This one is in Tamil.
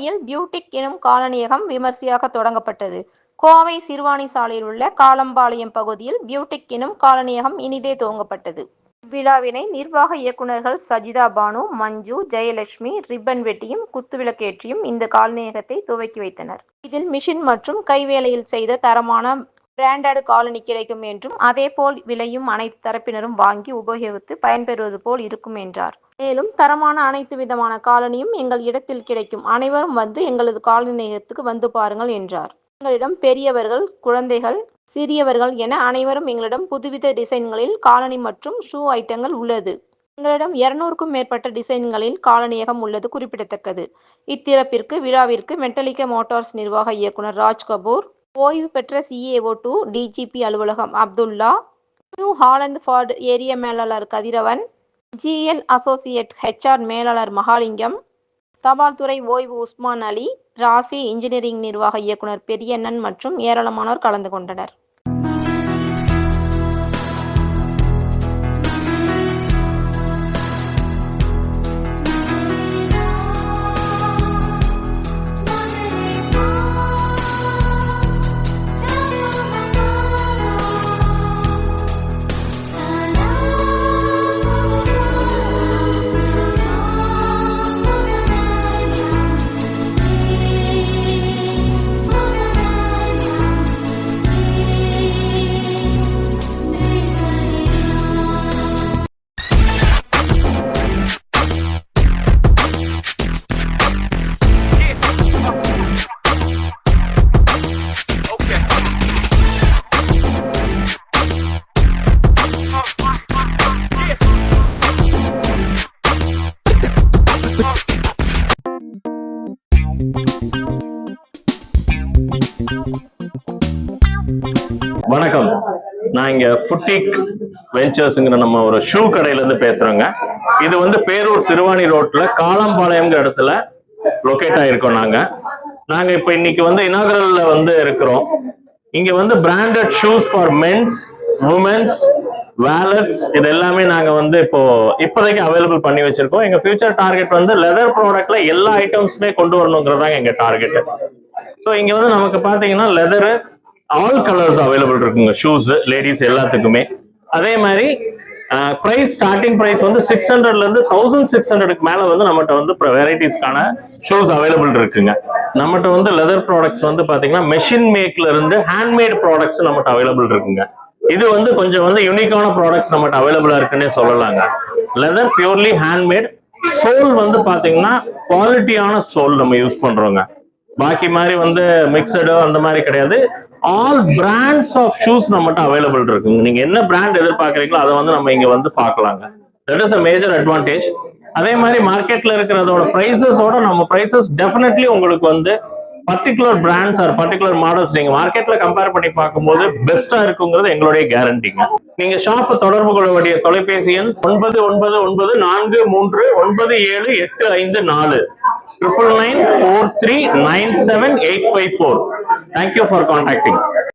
கோவையில் பியூட்டிக் எனும் காலனியகம் விமர்சையாக தொடங்கப்பட்டது. கோவை சிறுவாணி சாலையில் உள்ள காலம்பாளையம் பகுதியில் பியூட்டிக் எனும் காலனியகம் இனிதே துவங்கப்பட்டது. விழாவினை நிர்வாக இயக்குநர்கள் சஜிதா பானு மஞ்சு ஜெயலட்சுமி ரிப்பன் வெட்டியும் குத்துவிளக்கேற்றியும் இந்த காலனியகத்தை துவக்கி வைத்தனர். இதில் மிஷின் மற்றும் கைவேலையில் செய்த தரமான பிராண்டட் காலனி கிடைக்கும் என்றும் அதேபோல் விலையும் அனைத்து தரப்பினரும் வாங்கி உபயோகித்து பயன்பெறுவது போல் இருக்கும் என்றார். மேலும் தரமான அனைத்து விதமான காலனியும் எங்கள் இடத்தில் கிடைக்கும். அனைவரும் வந்து எங்களது காலனியத்துக்கு வந்து பாருங்கள் என்றார். எங்களிடம் பெரியவர்கள் குழந்தைகள் சிறியவர்கள் என அனைவரும் எங்களிடம் புதுவித டிசைன்களில் காலனி மற்றும் ஷூ ஐட்டங்கள் உள்ளது. எங்களிடம் இருநூறுக்கும் மேற்பட்ட டிசைன்களில் காலனியகம் உள்ளது குறிப்பிடத்தக்கது. இத்திறப்பிற்கு விழாவிற்கு மெட்டலிக்க மோட்டார்ஸ் நிர்வாக இயக்குனர் ராஜ் கபூர் ஓய்வு பெற்ற சிஏஓ டூ டிஜிபி அலுவலகம் Abdullah New Holland Ford area மேலாளர் கதிரவன் ஜிஎல் அசோசியேட் ஹெச்ஆர் மேலாளர் மகாலிங்கம் தபால் துறை ஓய்வு உஸ்மான் அலி ராசி இன்ஜினியரிங் நிர்வாக இயக்குனர் பெரியண்ணன் மற்றும் ஏராளமானோர் கலந்து கொண்டனர். வணக்கம். நான் இங்க ஃபுட்டிக் வெஞ்சர்ஸ்ங்கிற நம்ம ஒரு ஷூ கடையில இருந்து பேசுறோங்க. இது வந்து பேரூர் சிறுவாணி ரோட்ல காளம்பாளையம்ங்கிற இடத்துல லொக்கேட் ஆயிருக்கோம் நாங்க. நாங்க இப்ப இன்னைக்கு வந்து இனாகரல்ல வந்து இருக்கிறோம். இங்க வந்து branded shoes for mens womens wallets இது எல்லாமே நாங்க வந்து இப்போ இப்போதைக்கு அவைலபிள் பண்ணி வச்சிருக்கோம். எங்க ஃபியூச்சர் டார்கெட் வந்து லெதர் ப்ராடக்ட்ல எல்லா ஐட்டம்ஸுமே கொண்டு வரணுங்கிறது தான் எங்க டார்கெட் ஸோ இங்க வந்து நமக்கு பாத்தீங்கன்னா லெதரு ஆல் கலர்ஸ் அவைலபிள் இருக்குங்க. ஷூஸ் லேடிஸ் எல்லாத்துக்குமே. அதே மாதிரி ப்ரைஸ் ஸ்டார்டிங் ப்ரைஸ் வந்து சிக்ஸ் ஹண்ட்ரட்ல இருந்து தௌசண்ட் சிக்ஸ் ஹண்ட்ரடுக்கு மேல வந்து நம்மகிட்ட வந்து வெரைட்டிஸ்க்கான ஷூஸ் அவைலபிள் இருக்குங்க. நம்மகிட்ட வந்து லெதர் ப்ராடக்ட்ஸ் வந்து பாத்தீங்கன்னா மெஷின் மேக்ல இருந்து ஹேண்ட்மேட் ப்ராடக்ட்ஸ் நம்மகிட்ட அவைலபிள் இருக்குங்க. இது வந்து கொஞ்சம் வந்து யூனிக்கான ப்ராடக்ட்ஸ் நம்மகிட்ட அவைலபிளா இருக்குன்னே சொல்லலாங்க. லெதர் பியூர்லி ஹேண்ட்மேட் சோல் வந்து பாத்தீங்கன்னா குவாலிட்டியான சோல் நம்ம யூஸ் பண்றோங்க. பாக்கி மாதிரி வந்து மிக்சடோ அந்த மாதிரி கிடையாது. ஆல் பிராண்ட்ஸ் ஆஃப் ஷூஸ் நம்மகிட்ட அவைலபிள் இருக்குங்க. நீங்க என்ன பிராண்ட் எதிர்பார்க்குறீங்களோ அதை வந்து நம்ம இங்க வந்து பார்க்கலாங்க. That is a major advantage அதே மாதிரி மார்க்கெட்ல இருக்கிறதோட பிரைசஸோட நம்ம பிரைசஸ் டெஃபினெட்லி உங்களுக்கு வந்து particular brands or particular models நீங்க மார்க்கெட்ல கம்பேர் பண்ணி பார்க்கும்போது பெஸ்டா இருக்குங்கிறது எங்களுடைய கேரண்டிங்க நீங்க ஷாப் தொடர்பு கொள்ள வேண்டிய தொலைபேசி எண் ஒன்பது ஒன்பது ஒன்பது நான்கு மூன்று ஒன்பது ஏழு எட்டு ஐந்து நாலு. Triple nine four three nine seven eight five four thank you for contacting